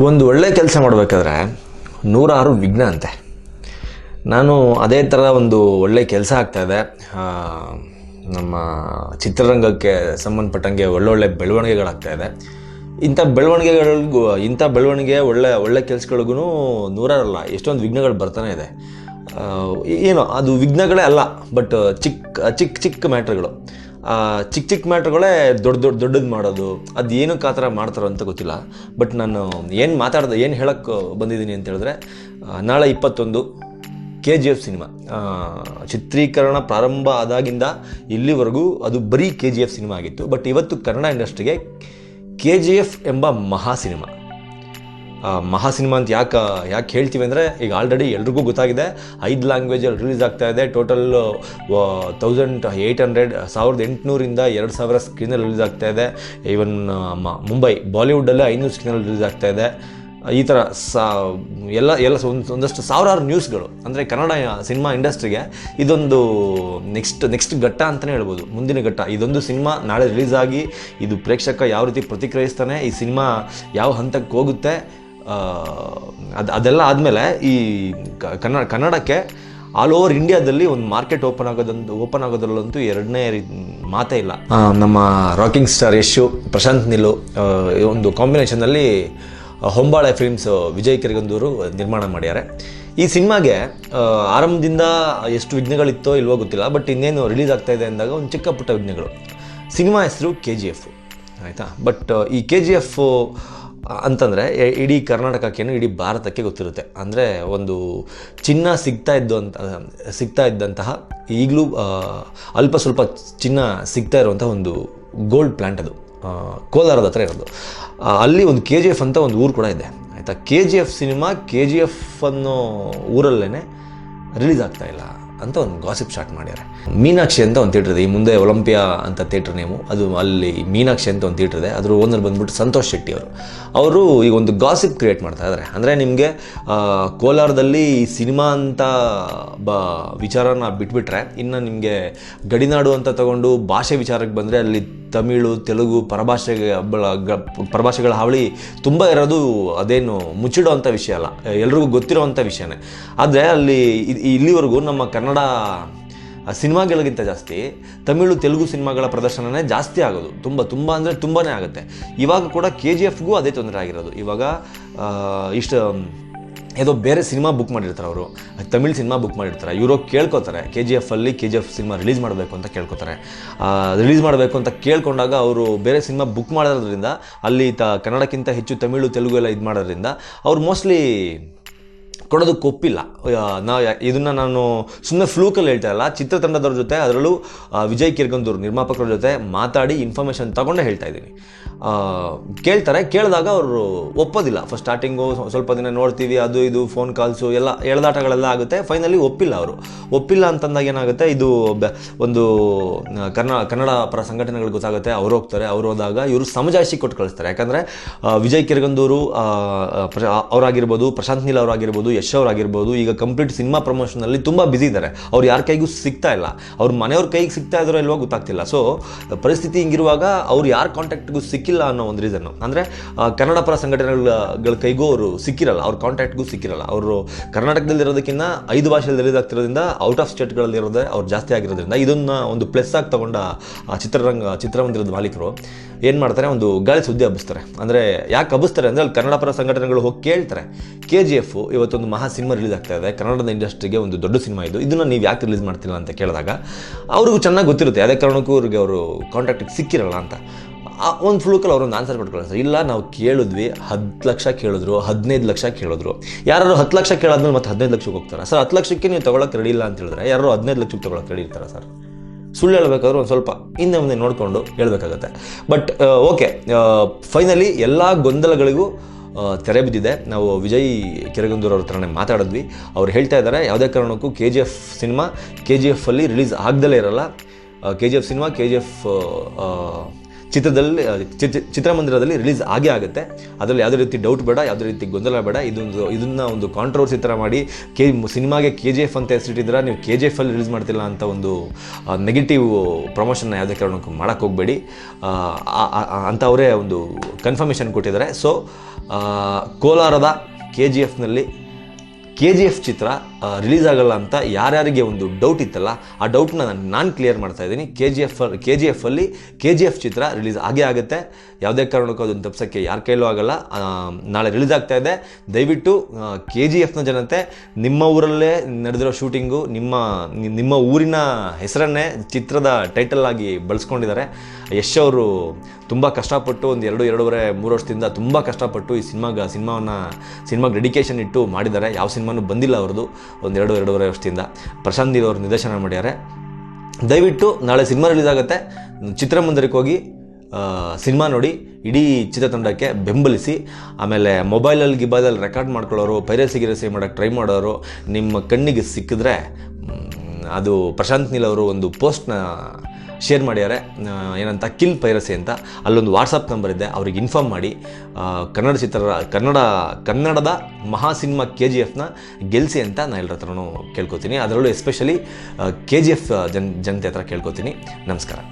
ಒಂದು ಒಳ್ಳೆ ಕೆಲಸ ಮಾಡಬೇಕಾದ್ರೆ ನೂರಾರು ವಿಘ್ನ ಅಂತೆ. ನಾನು ಅದೇ ಥರ ಒಂದು ಒಳ್ಳೆ ಕೆಲಸ ಆಗ್ತಾಯಿದೆ ನಮ್ಮ ಚಿತ್ರರಂಗಕ್ಕೆ ಸಂಬಂಧಪಟ್ಟಂಗೆ ಒಳ್ಳೊಳ್ಳೆ ಬೆಳವಣಿಗೆಗಳಾಗ್ತಾ ಇದೆ. ಇಂಥ ಬೆಳವಣಿಗೆಗಳಿಗೂ, ಇಂಥ ಬೆಳವಣಿಗೆ ಒಳ್ಳೆ ಒಳ್ಳೆ ಕೆಲಸಗಳಿಗೂ ನೂರಾರಲ್ಲ, ಎಷ್ಟೊಂದು ವಿಘ್ನಗಳು ಬರ್ತಾನೆ ಇದೆ. ಏನು, ಅದು ವಿಘ್ನಗಳೇ ಅಲ್ಲ, ಬಟ್ ಚಿಕ್ಕ ಚಿಕ್ಕ ಚಿಕ್ಕ ಮ್ಯಾಟ್ರ್ಗಳು. ಚಿಕ್ಕ ಚಿಕ್ಕ ಮ್ಯಾಟ್ರ್ಗಳೇ ದೊಡ್ಡ ದೊಡ್ಡ ದೊಡ್ಡದು ಮಾಡೋದು. ಅದು ಏನಕ್ಕೆ ಆ ಥರ ಮಾಡ್ತಾರೋ ಅಂತ ಗೊತ್ತಿಲ್ಲ. ಬಟ್ ನಾನು ಏನು ಮಾತಾಡ್ದೆ, ಏನು ಹೇಳೋಕ್ಕೆ ಬಂದಿದ್ದೀನಿ ಅಂತ ಹೇಳಿದ್ರೆ ನಾಳೆ ಇಪ್ಪತ್ತೊಂದು ಕೆ ಜಿ ಎಫ್ ಸಿನಿಮಾ ಚಿತ್ರೀಕರಣ ಪ್ರಾರಂಭ ಆದಾಗಿಂದ ಇಲ್ಲಿವರೆಗೂ ಅದು ಬರೀ ಕೆ ಜಿ ಎಫ್ ಸಿನಿಮಾ ಆಗಿತ್ತು. ಬಟ್ ಇವತ್ತು ಕನ್ನಡ ಇಂಡಸ್ಟ್ರಿಗೆ ಕೆ ಜಿ ಎಫ್ ಎಂಬ ಮಹಾ ಸಿನಿಮಾ. ಮಹಾ ಸಿನಿಮಾ ಅಂತ ಯಾಕೆ ಯಾಕೆ ಹೇಳ್ತೀವಿ ಅಂದರೆ ಈಗ ಆಲ್ರೆಡಿ ಎಲ್ರಿಗೂ ಗೊತ್ತಾಗಿದೆ. ಐದು ಲ್ಯಾಂಗ್ವೇಜಲ್ಲಿ ರಿಲೀಸ್ ಆಗ್ತಾ ಇದೆ. ಟೋಟಲ್ ತೌಸಂಡ್ ಏಯ್ಟ್ ಹಂಡ್ರೆಡ್ ಸಾವಿರದ ಎಂಟುನೂರಿಂದ ಎರಡು ಸಾವಿರ ಸ್ಕ್ರೀನಲ್ಲಿ ರಿಲೀಸ್ ಆಗ್ತಾ ಇದೆ. ಈವನ್ ಮುಂಬೈ ಬಾಲಿವುಡಲ್ಲೇ ಐನೂರು ಸ್ಕ್ರೀನಲ್ಲಿ ರಿಲೀಸ್ ಆಗ್ತಾ ಇದೆ. ಈ ಥರ ಸಾ, ಎಲ್ಲ ಎಲ್ಲ ಒಂದು, ಒಂದಷ್ಟು ಸಾವಿರಾರು ನ್ಯೂಸ್ಗಳು ಅಂದರೆ ಕನ್ನಡ ಸಿನಿಮಾ ಇಂಡಸ್ಟ್ರಿಗೆ ಇದೊಂದು ನೆಕ್ಸ್ಟ್ ನೆಕ್ಸ್ಟ್ ಘಟ್ಟ ಅಂತಲೇ ಹೇಳ್ಬೋದು. ಮುಂದಿನ ಘಟ್ಟ. ಇದೊಂದು ಸಿನಿಮಾ ನಾಳೆ ರಿಲೀಸ್ ಆಗಿ ಇದು ಪ್ರೇಕ್ಷಕ ಯಾವ ರೀತಿ ಪ್ರತಿಕ್ರಿಯಿಸ್ತಾನೆ, ಈ ಸಿನಿಮಾ ಯಾವ ಹಂತಕ್ಕೆ ಹೋಗುತ್ತೆ ಅದು, ಅದೆಲ್ಲ ಆದಮೇಲೆ ಈ ಕನ್ನಡ, ಕನ್ನಡಕ್ಕೆ ಆಲ್ ಓವರ್ ಇಂಡಿಯಾದಲ್ಲಿ ಒಂದು ಮಾರ್ಕೆಟ್ ಓಪನ್ ಆಗೋದಂತ ಓಪನ್ ಆಗೋದ್ರಲ್ಲಂತೂ ಎರಡನೇ ಮಾತೇ ಇಲ್ಲ. ನಮ್ಮ ರಾಕಿಂಗ್ ಸ್ಟಾರ್ ಯಶು, ಪ್ರಶಾಂತ್ ನಿಲ್ಲು ಒಂದು ಕಾಂಬಿನೇಷನಲ್ಲಿ ಹೊಂಬಾಳೆ ಫಿಲ್ಮ್ಸ್ ವಿಜಯ್ ಕಿರಗಂದೂರು ನಿರ್ಮಾಣ ಮಾಡ್ಯಾರೆ. ಈ ಸಿನಿಮಾಗೆ ಆರಂಭದಿಂದ ಎಷ್ಟು ವಿಘ್ನಗಳಿತ್ತೋ ಇಲ್ವೋ ಗೊತ್ತಿಲ್ಲ ಬಟ್ ಇನ್ನೇನು ರಿಲೀಸ್ ಆಗ್ತಾ ಇದೆ ಅಂದಾಗ ಒಂದು ಚಿಕ್ಕ ಪುಟ್ಟ ವಿಘ್ನಗಳು. ಸಿನಿಮಾ ಹೆಸರು ಕೆ ಜಿ ಎಫ್ ಆಯಿತಾ? ಬಟ್ ಈ ಕೆ ಜಿ ಎಫ್ ಅಂತಂದರೆ ಇಡೀ ಕರ್ನಾಟಕಕ್ಕೇನು ಇಡೀ ಭಾರತಕ್ಕೆ ಗೊತ್ತಿರುತ್ತೆ. ಅಂದರೆ, ಒಂದು ಚಿನ್ನ ಸಿಗ್ತಾ ಇದ್ದು ಅಂತ ಸಿಗ್ತಾ ಇದ್ದಂತಹ ಈಗಲೂ ಅಲ್ಪ ಸ್ವಲ್ಪ ಚಿನ್ನ ಸಿಗ್ತಾ ಇರುವಂಥ ಒಂದು ಗೋಲ್ಡ್ ಪ್ಲ್ಯಾಂಟ್ ಅದು. ಕೋಲಾರದ ಹತ್ರ ಇರೋದು. ಅಲ್ಲಿ ಒಂದು ಕೆ ಜಿ ಎಫ್ ಅಂತ ಒಂದು ಊರು ಕೂಡ ಇದೆ. ಆಯಿತಾ? K G F cinema, K G F ಅನ್ನೋ ಊರಲ್ಲೇ ರಿಲೀಸ್ ಆಗ್ತಾ ಇಲ್ಲ. ಅಂತ ಒಂದು ಗಾಸಿಪ್ ಸ್ಟಾರ್ಟ್ ಮಾಡ್ಯಾರೆ. ಮೀನಾಕ್ಷಿ ಅಂತ ಒಂದು ಥಿಯೇಟರ್ ಇದೆ, ಈ ಮುಂದೆ ಒಲಂಪಿಯಾ ಅಂತ ಥಿಯೇಟರ್ ನೇಮು ಅದು ಅಲ್ಲಿ ಮೀನಾಕ್ಷಿ ಅಂತ ಒಂದು ಥಿಯೇಟರ್ ಇದೆ. ಅದ್ರ ಓನರ್ ಬಂದ್ಬಿಟ್ಟು ಸಂತೋಷ್ ಶೆಟ್ಟಿ ಅವರು. ಅವರು ಈಗ ಒಂದು ಗಾಸಿಪ್ ಕ್ರಿಯೇಟ್ ಮಾಡ್ತಾ ಇದ್ದಾರೆ ಅಂದರೆ ನಿಮಗೆ ಕೋಲಾರದಲ್ಲಿ ಸಿನಿಮಾ ಅಂತ ಬ, ವಿಚಾರನ ಬಿಟ್ಬಿಟ್ರೆ, ಇನ್ನು ನಿಮಗೆ ಗಡಿನಾಡು ಅಂತ ತಗೊಂಡು ಭಾಷೆ ವಿಚಾರಕ್ಕೆ ಬಂದರೆ ಅಲ್ಲಿ ತಮಿಳು, ತೆಲುಗು ಪರಭಾಷೆ ಪರಭಾಷೆಗಳ ಹಾವಳಿ ತುಂಬ ಇರೋದು ಅದೇನು ಮುಚ್ಚಿಡೋ ಅಂಥ ವಿಷಯ ಅಲ್ಲ. ಎಲ್ರಿಗೂ ಗೊತ್ತಿರೋವಂಥ ವಿಷಯನೇ. ಆದರೆ ಅಲ್ಲಿ ಇಲ್ಲಿವರೆಗೂ ನಮ್ಮ ಕನ್ನಡ ಸಿನಿಮಾಗಳಿಗಿಂತ ಜಾಸ್ತಿ ತಮಿಳು, ತೆಲುಗು ಸಿನಿಮಾಗಳ ಪ್ರದರ್ಶನವೇ ಜಾಸ್ತಿ ಆಗೋದು. ತುಂಬ ತುಂಬ ಅಂದರೆ ತುಂಬಾ ಆಗುತ್ತೆ. ಇವಾಗ ಕೂಡ ಕೆ ಜಿ ಎಫ್ಗೂ ಅದೇ ತೊಂದರೆ ಆಗಿರೋದು. ಇವಾಗ ಇಷ್ಟು ಏನೋ ಬೇರೆ ಸಿನಿಮಾ ಬುಕ್ ಮಾಡಿರ್ತಾರೆ ಅವರು. ತಮಿಳ್ ಸಿನಿಮಾ ಬುಕ್ ಮಾಡಿರ್ತಾರೆ. ಇವರು ಕೇಳ್ಕೊತಾರೆ. ಕೆ ಜಿ ಎಫಲ್ಲಿ K G F cinema release ಮಾಡಬೇಕು ಅಂತ ಕೇಳ್ಕೊತಾರೆ. ರಿಲೀಸ್ ಮಾಡಬೇಕು ಅಂತ ಕೇಳ್ಕೊಂಡಾಗ ಅವರು ಬೇರೆ ಸಿನಿಮಾ ಬುಕ್ ಮಾಡೋದ್ರಿಂದ, ಅಲ್ಲಿ ತ ಕನ್ನಡಕ್ಕಿಂತ ಹೆಚ್ಚು ತಮಿಳು, ತೆಲುಗು ಎಲ್ಲ ಇದು ಮಾಡೋದ್ರಿಂದ, ಅವ್ರು ಮೋಸ್ಟ್ಲಿ ಕೊಡೋದಕ್ಕೆ ಒಪ್ಪಿಲ್ಲ ನಾ ಇದನ್ನು ನಾನು ಸುಮ್ಮನೆ ಫ್ಲೂಕಲ್ಲಿ ಹೇಳ್ತಾ ಇಲ್ಲ ಚಿತ್ರತಂಡದವ್ರ ಜೊತೆ ಅದರಲ್ಲೂ ವಿಜಯ್ ಕಿರ್ಗಂದೂರು ನಿರ್ಮಾಪಕರ ಜೊತೆ ಮಾತಾಡಿ ಇನ್ಫಾರ್ಮೇಷನ್ ತಗೊಂಡೇ ಹೇಳ್ತಾ ಇದ್ದೀನಿ. ಕೇಳ್ತಾರೆ, ಕೇಳಿದಾಗ ಅವರು ಒಪ್ಪೋದಿಲ್ಲ. ಫಸ್ಟ್ ಸ್ಟಾರ್ಟಿಂಗು ಸ್ವಲ್ಪ ದಿನ ನೋಡ್ತೀವಿ, ಅದು ಇದು ಫೋನ್ ಕಾಲ್ಸು ಎಲ್ಲ, ಎಳೆದಾಟಗಳೆಲ್ಲ ಆಗುತ್ತೆ ಫೈನಲಿ ಒಪ್ಪಿಲ್ಲ ಅವರು. ಒಪ್ಪಿಲ್ಲ ಅಂತಂದಾಗ ಏನಾಗುತ್ತೆ, ಇದು ಒಂದು ಕನ್ನಡ ಕನ್ನಡ ಪರ ಸಂಘಟನೆಗಳು ಗೊತ್ತಾಗುತ್ತೆ, ಅವ್ರು ಹೋಗ್ತಾರೆ, ಅವ್ರು ಹೋದಾಗ ಇವರು ಸಮಜಾಯಿಷಿ ಕೊಟ್ಟು ಕಳಿಸ್ತಾರೆ. ಯಾಕಂದರೆ ವಿಜಯ್ ಕಿರ್ಗಂದೂರು ಅವರಾಗಿರ್ಬೋದು, ಪ್ರಶಾಂತ್ ನೀಲ್ ಅವರಾಗಿರ್ಬೋದು ಯಶ್ ಅವರಾಗಿರ್ಬೋದು ಈಗ ಕಂಪ್ಲೀಟ್ ಸಿನಿಮಾ ಪ್ರಮೋಷನಲ್ಲಿ ತುಂಬ ಬ್ಯುಸಿ ಇದ್ದಾರೆ ಅವ್ರು ಯಾರ ಕೈಗೂ ಸಿಗ್ತಾ ಇಲ್ಲ. ಅವ್ರ ಮನೆಯವ್ರ ಕೈಗೆ ಸಿಗ್ತಾ ಇದ್ದಾರೋ ಇಲ್ವೋ ಗೊತ್ತಾಗ್ತಿಲ್ಲ. ಸೊ ಪರಿಸ್ಥಿತಿ ಹಿಂಗಿರುವಾಗ ಅವ್ರು ಯಾರ ಕಾಂಟ್ಯಾಕ್ಟ್ಗೂ ಸಿಕ್ಕಿಲ್ಲ ಅನ್ನೋ ಒಂದು ರೀಸನ್ನು ಅಂದರೆ ಕನ್ನಡ ಪರ ಸಂಘಟನೆಗಳ ಕೈಗೂ ಅವರು ಸಿಕ್ಕಿರಲ್ಲ. ಅವ್ರ ಕಾಂಟ್ಯಾಕ್ಟ್ಗೂ ಸಿಕ್ಕಿರಲ್ಲ. ಅವರು ಕರ್ನಾಟಕದಲ್ಲಿ ಇರೋದಕ್ಕಿಂತ ಐದು ಭಾಷೆಯಲ್ಲಿ ರಿಲೀಸ್ ಆಗ್ತಿರೋದ್ರಿಂದ ಔಟ್ ಆಫ್ ಸ್ಟೇಟ್ಗಳಲ್ಲಿ ಇರೋದೇ ಅವ್ರು ಜಾಸ್ತಿ ಆಗಿರೋದ್ರಿಂದ. ಇದನ್ನ ಒಂದು ಪ್ಲಸ್ ಆಗಿ ತಗೊಂಡ ಚಿತ್ರರಂಗ, ಚಿತ್ರಮಂದಿರದ ಮಾಲೀಕರು ಏನು ಮಾಡ್ತಾರೆ? ಒಂದು ಗಾಳಿ ಸುದ್ದಿ ಹಬ್ಬಿಸ್ತಾರೆ. ಅಂದರೆ ಯಾಕೆ ಹಬ್ಬಿಸ್ತಾರೆ? ಅಂದರೆ ಅಲ್ಲಿ ಕನ್ನಡ ಪರ ಸಂಘಟನೆಗಳು ಹೋಗಿ ಕೇಳ್ತಾರೆ. ಕೆ ಜಿ ಎಫ್ ಇವತ್ತೊಂದು ಮಹಾ ಸಿನಿಮಾ ರಿಲೀಸ್ ಆಗ್ತಾ ಇದೆ. ಕನ್ನಡದ ಇಂಡಸ್ಟ್ರಿಗೆ ಒಂದು ದೊಡ್ಡ ಸಿನಿಮಾ ಇದು. ಇದನ್ನು ನೀವು ಯಾಕೆ ರಿಲೀಸ್ ಮಾಡ್ತಿಲ್ಲ ಅಂತ ಕೇಳಿದಾಗ, ಅವ್ರಿಗೂ ಚೆನ್ನಾಗಿ ಗೊತ್ತಿರುತ್ತೆ. ಯಾವುದೇ ಕಾರಣಕ್ಕೂ ಅವ್ರಿಗೆ ಅವರು ಕಾಂಟ್ಯಾಕ್ಟಿಗೆ ಸಿಕ್ಕಿರಲ್ಲ ಅಂತ. ಒಂದು ಫ್ಲೂಕಲ್ಲಿ ಅವ್ರೊಂದು ಆನ್ಸರ್ ಕೊಟ್ಕೊಳ್ಳಿ ಸರ್. ಇಲ್ಲ, ನಾವು ಕೇಳಿದ್ವಿ, ಹತ್ತು ಲಕ್ಷ ಕೇಳಿದ್ರು, ಹದಿನೈದು ಲಕ್ಷ ಕೇಳಿದ್ರು. ಯಾರು ಹತ್ತು ಲಕ್ಷ ಕೇಳಾದ್ಮೇಲೆ ಮತ್ತೆ ಹದಿನೈದು ಲಕ್ಷಕ್ಕೆ ಹೋಗ್ತಾರೆ? ಸರ್, ಹತ್ತು ಲಕ್ಷಕ್ಕೆ ನೀವು ತೊಗೊಳಕ್ಕೆ ರೆಡಿ ಇಲ್ಲ ಅಂತ ಹೇಳಿದ್ರೆ ಯಾರು ಹದಿನೈದು ಲಕ್ಷಕ್ಕೆ ತೊಗೊಳಕ್ಕೆ ರೆಡಿ ಇರ್ತಾರೆ ಸರ್? ಸುಳ್ಳು ಹೇಳಬೇಕಾದ್ರೂ ಒಂದು ಸ್ವಲ್ಪ ಹಿಂದೆ ಮುಂದೆ ನೋಡಿಕೊಂಡು ಹೇಳಬೇಕಾಗತ್ತೆ. ಬಟ್ ಓಕೆ ಫೈನಲಿ ಎಲ್ಲ ಗೊಂದಲಗಳಿಗೂ ತೆರೆ ಬಿದ್ದಿದೆ ನಾವು ವಿಜಯ್ ಕಿರಗಂದೂರ್ ಅವ್ರ ಹತ್ರನೇ ಮಾತಾಡಿದ್ವಿ. ಅವ್ರು ಹೇಳ್ತಾ ಇದ್ದಾರೆ, ಯಾವುದೇ ಕಾರಣಕ್ಕೂ K G F cinema K G ಎಫಲ್ಲಿ ರಿಲೀಸ್ ಆಗ್ದಲೇ ಇರಲ್ಲ. K G F cinema K G F ಚಿತ್ರದಲ್ಲಿ ಚಿತ್ರ- ಚಿತ್ರಮಂದಿರದಲ್ಲಿ ರಿಲೀಸ್ ಆಗೇ ಆಗುತ್ತೆ. ಅದರಲ್ಲಿ ಯಾವುದೇ ರೀತಿ ಡೌಟ್ ಬೇಡ, ಯಾವುದೇ ರೀತಿ ಗೊಂದಲ ಬೇಡ. ಇದೊಂದು, ಇದನ್ನ ಒಂದು ಕಾಂಟ್ರವರ್ಸಿ ಥರ ಮಾಡಿ, ಕೆ, ಸಿನಿಮಾಗೆ ಕೆ ಜಿ ಎಫ್ ಅಂತ ಹೆಸರಿಟ್ಟಿದ್ರೆ ನೀವು ಕೆ ಜಿ ಎಫ್ ಅಲ್ಲಿ ರಿಲೀಸ್ ಮಾಡ್ತಿಲ್ಲ ಅಂತ ಒಂದು ನೆಗೆಟಿವ್ ಪ್ರಮೋಷನ್ನ ಯಾವುದೇ ಕಾರಣಕ್ಕೂ ಮಾಡೋಕ್ಕೆ ಹೋಗಬೇಡಿ. ಅವರೇ ಒಂದು ಕನ್ಫರ್ಮೇಷನ್ ಕೊಟ್ಟಿದ್ದಾರೆ. ಸೊ ಕೋಲಾರದ ಕೆ ಜಿ ಎಫ್ನಲ್ಲಿ ಕೆ ಜಿ ಎಫ್ ಚಿತ್ರ ರಿಲೀಸ್ ಆಗಲ್ಲ ಅಂತ ಯಾರ್ಯಾರಿಗೆ ಒಂದು ಡೌಟ್ ಇತ್ತಲ್ಲ, ಆ ಡೌಟ್ನ ನಾನು ಕ್ಲಿಯರ್ ಮಾಡ್ತಾ ಇದ್ದೀನಿ. K G F K G ಎಫಲ್ಲಿ K G F ಚಿತ್ರ ರಿಲೀಸ್ ಆಗೇ ಆಗುತ್ತೆ. ಯಾವುದೇ ಕಾರಣಕ್ಕೂ ಅದನ್ನು ತಪ್ಪಿಸೋಕ್ಕೆ ಯಾರ ಕೈಲೂ ಆಗಲ್ಲ. ನಾಳೆ ರಿಲೀಸ್ ಆಗ್ತಾ ಇದೆ. ದಯವಿಟ್ಟು ಕೆ ಜಿ ಎಫ್ನ ಜನತೆ, ನಿಮ್ಮ ಊರಲ್ಲೇ ನಡೆದಿರೋ ಶೂಟಿಂಗು ನಿಮ್ಮ ನಿಮ್ಮ ಊರಿನ ಹೆಸರನ್ನೇ ಚಿತ್ರದ ಟೈಟಲ್ ಆಗಿ ಬಳಸ್ಕೊಂಡಿದ್ದಾರೆ. ಯಶ್ ಅವರು ತುಂಬ ಕಷ್ಟಪಟ್ಟು ಒಂದು ಎರಡು, ಎರಡೂವರೆ, ಮೂರು ವರ್ಷದಿಂದ ತುಂಬ ಕಷ್ಟಪಟ್ಟು ಈ ಸಿನಿಮಾಗ, ಸಿನಿಮಾವನ್ನು, ಸಿನಿಮಾಗೆ ಡೆಡಿಕೇಶನ್ ಇಟ್ಟು ಮಾಡಿದ್ದಾರೆ. ಯಾವ ಸಿನಿಮಾನೂ ಬಂದಿಲ್ಲ ಅವ್ರದ್ದು. ಒಂದು ಎರಡು, ಎರಡೂವರೆ ವರ್ಷದಿಂದ. ಪ್ರಶಾಂತ್ ನೀಲ್ ಅವರು ನಿರ್ದೇಶನ ಮಾಡ್ಯಾರೆ. ದಯವಿಟ್ಟು ನಾಳೆ ಸಿನಿಮಾ ರಿಲೀಸ್ ಆಗುತ್ತೆ. ಚಿತ್ರಮಂದಿರಕ್ಕೆ ಹೋಗಿ ಸಿನಿಮಾ ನೋಡಿ, ಇಡೀ ಚಿತ್ರತಂಡಕ್ಕೆ ಬೆಂಬಲಿಸಿ, ಆಮೇಲೆ ಮೊಬೈಲಲ್ಲಿ ಗಿಬೈಲಲ್ಲಿ ರೆಕಾರ್ಡ್ ಮಾಡ್ಕೊಳ್ಳೋರು, ಪೈರಸಿ ಗಿರಸಿ ಮಾಡೋಕ್ಕೆ ಟ್ರೈ ಮಾಡೋರು, ನಿಮ್ಮ ಕಣ್ಣಿಗೆ ಸಿಕ್ಕಿದ್ರೆ ಅದು ಪ್ರಶಾಂತ್ ನೀಲ್ ಅವರು ಒಂದು ಪೋಸ್ಟ್ನ ಶೇರ್ ಮಾಡ್ಯಾರೆ. ಏನಂತ, ಕಿಲ್ ಪೈರಸಿ ಅಂತ. ಅಲ್ಲೊಂದು ವಾಟ್ಸಪ್ ನಂಬರ್ ಇದೆ, ಅವ್ರಿಗೆ ಇನ್ಫಾರ್ಮ್ ಮಾಡಿ. ಕನ್ನಡ ಚಿತ್ರ, ಕನ್ನಡ, ಕನ್ನಡದ ಮಹಾ ಸಿನಿಮಾ ಕೆ ಜಿ ಎಫ್ನ ಗೆಲ್ಸಿ ಅಂತ ನಾನು ಎಲ್ಲರ ಹತ್ರನೂ ಕೇಳ್ಕೊತೀನಿ. ಅದರಲ್ಲೂ ಎಸ್ಪೆಷಲಿ ಕೆ ಜಿ ಎಫ್ ಜನ್, ಜನತೆ ಹತ್ರ ಕೇಳ್ಕೊತೀನಿ. ನಮಸ್ಕಾರ.